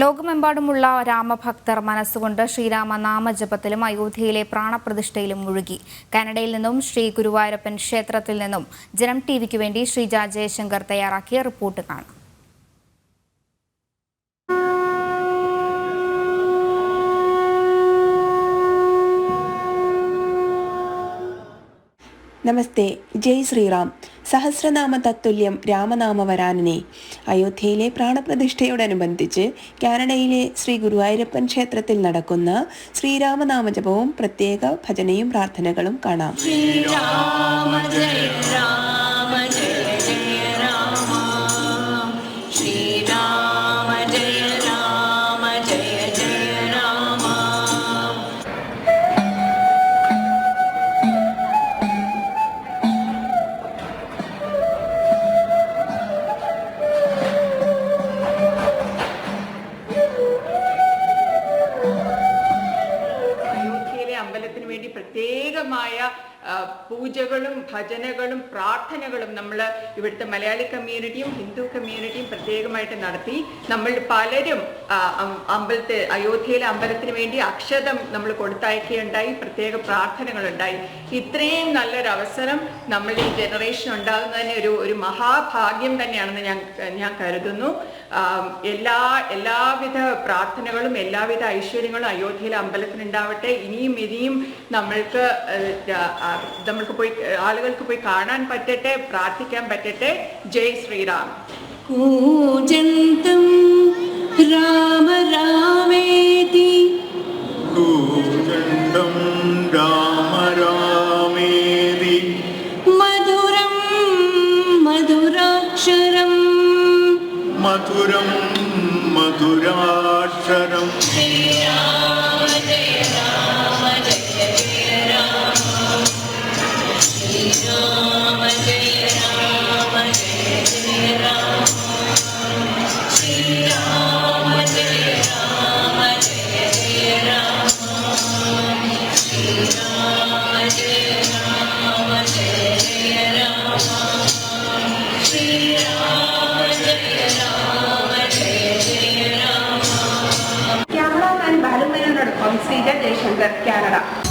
ലോകമെമ്പാടുമുള്ള രാമഭക്തർ മനസ്സുകൊണ്ട് ശ്രീരാമ നാമജപത്തിലും അയോധ്യയിലെ പ്രാണപ്രതിഷ്ഠയിലും മുഴുകി. കാനഡയിൽ നിന്നും ശ്രീ ഗുരുവായൂരപ്പൻ ക്ഷേത്രത്തിൽ നിന്നും ജനം ടി വിക്ക് വേണ്ടി ശ്രീജ ജയശങ്കർ തയ്യാറാക്കിയ റിപ്പോർട്ട് കാണാം. നമസ്തേ ജയ് ശ്രീറാം. സഹസ്രനാമ തത്തുല്യം രാമനാമവരാനനെ അയോധ്യയിലെ പ്രാണപ്രതിഷ്ഠയോടനുബന്ധിച്ച് കാനഡയിലെ ശ്രീ ഗുരുവായൂരപ്പൻ ക്ഷേത്രത്തിൽ നടക്കുന്ന ശ്രീരാമനാമജപവും പ്രത്യേക ഭജനയും പ്രാർത്ഥനകളും കാണാം. ശ്രീരാമ ജയ രാമ ജയ വേണ്ടി പ്രത്യേകമായ പൂജകളും ഭജനകളും പ്രാർത്ഥനകളും നമ്മൾ ഇവിടുത്തെ മലയാളി കമ്മ്യൂണിറ്റിയും ഹിന്ദു കമ്മ്യൂണിറ്റിയും പ്രത്യേകമായിട്ട് നടത്തി. നമ്മൾ പലരും അമ്പലത്തെ അയോധ്യയിലെ അമ്പലത്തിന് വേണ്ടി അക്ഷതം നമ്മൾ കൊടുത്തയക്കുകയുണ്ടായി പ്രത്യേക പ്രാർത്ഥനകളുണ്ടായി. ഇത്രയും നല്ലൊരു അവസരം നമ്മൾ ഈ ജനറേഷൻ ഉണ്ടാകുന്നതിന് ഒരു ഒരു മഹാഭാഗ്യം തന്നെയാണെന്ന് ഞാൻ ഞാൻ കരുതുന്നു. എല്ലാ എല്ലാവിധ പ്രാർത്ഥനകളും എല്ലാവിധ ഐശ്വര്യങ്ങളും അയോധ്യയിലെ അമ്പലത്തിനുണ്ടാവട്ടെ. ഇനിയും ഇനിയും നമ്മൾക്ക് നമ്മൾക്ക് പോയി ആളുകൾക്ക് പോയി കാണാൻ പറ്റട്ടെ പ്രാർത്ഥിക്കാൻ പറ്റട്ടെ. ജയ് ശ്രീറാം. കൂജന്തം രാമ രാമേതി. കൂജന്തം രാമ രാമേതി. മധുരം മധുരാക്ഷരം. മധുരം മധുരാക്ഷരം. Canada.